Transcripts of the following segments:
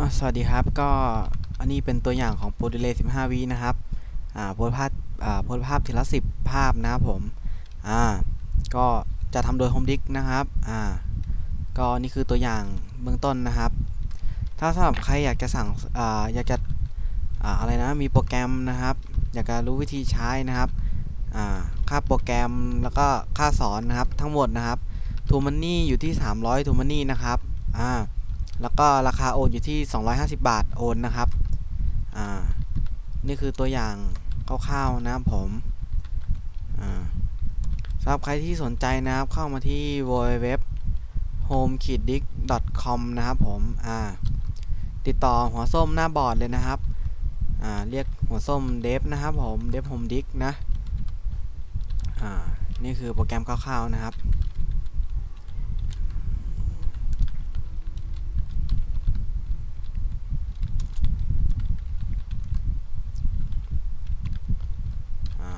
สวัสดีครับก็อันนี้เป็นตัวอย่างของโปรดีเลย์15วินะครับอ่าโพสภาพอ่าโพสภาพทีละ10 ภาพนะครับผมอ่าก็จะทำโดย Home d i c นะครับอ่าก็นี่คือตัวอย่างเบื้องต้นนะครับ ถ้าสำหรับใครอยากจะสั่งอ่าอยากจะอ่าอะไรนะมีโปรแกรมนะครับ อยากจะรู้วิธีใช้นะครับอ่าค่าโปรแกรมแล้วก็ค่าสอนนะครับทั้งหมดนะครับทูมันนี่อยู่ที่ 300ทูมันนี่นะครับอ่า แล้วก็ราคาโอนอยู่ที่ 250 บาทโอนนะครับ อ่า นี่คือตัวอย่างคร่าวๆนะครับผม อ่าสำหรับใครที่สนใจนะครับ เข้ามาที่ www home k i d d i c com นะครับผม อ่า ติดต่อหัวส้มหน้าบอร์ดเลยนะครับ อ่า เรียกหัวส้มเดฟนะครับผม เดฟโฮมดิกนะ อ่า นี่คือโปรแกรมคร่าวๆนะครับ อ่า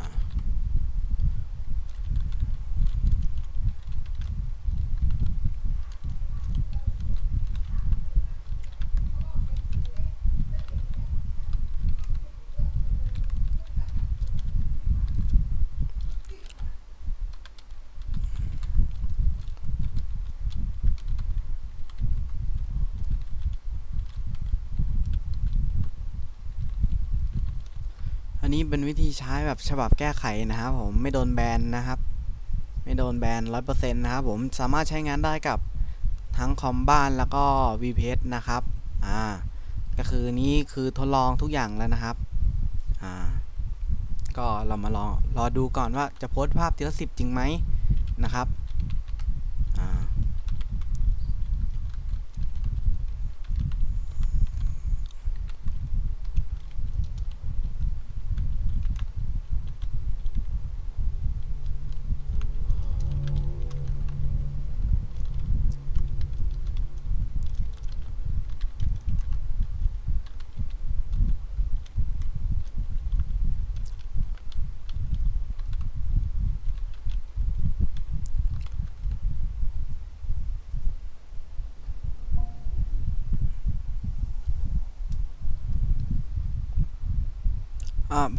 อั นี้เป็นวิธีใช้แบบฉบับแก้ไขนะครับผมไม่โดนแบนนะครับ ไม่โดนแบนร้อยเปอร์เซ็นต์นะครับผมสามารถใช้งานได้กับทั้งคอมบ้านแล้วก็ VPS นะครับอ่าก็คือนี้คือทดลองทุกอย่างแล้วนะครับอ่าก็เรามาลองรอดูก่อนว่าจะโพสต์ภาพทีละสิบจริงไหมนะครับ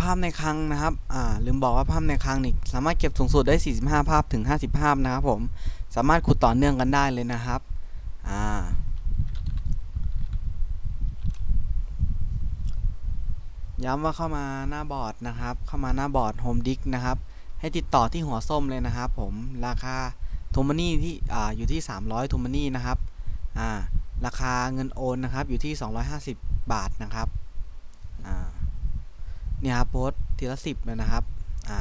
ภาพในครั้งนะครับลืมบอกว่าภาพในครั้งนี่สามารถเก็บสูงสุดได้ 45 ภาพถึง 50 ภาพนะครับผมสามารถขุดต่อเนื่องกันได้เลยนะครับย้ำว่าเข้ามาหน้าบอร์ดนะครับ เข้ามาหน้าบอร์ด Home Disk นะครับ ให้ติดต่อที่หัวส้มเลยนะครับ ผมราคาทูมานี่ที่ออยู่ที่ 300ทูมานี่นะครับราคาเงินโอนนะครับอยู่ที่ 250 บาทนะครับอ่า เนี่ยครับโพสทีละสิบเลยนะครับอ่า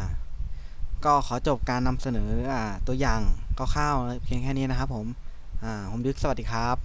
ก็ขอจบการนำเสนออ่าตัวอย่างคร่าวๆเพียงแค่นี้นะครับผมอ่าผมดึกสวัสดีครับ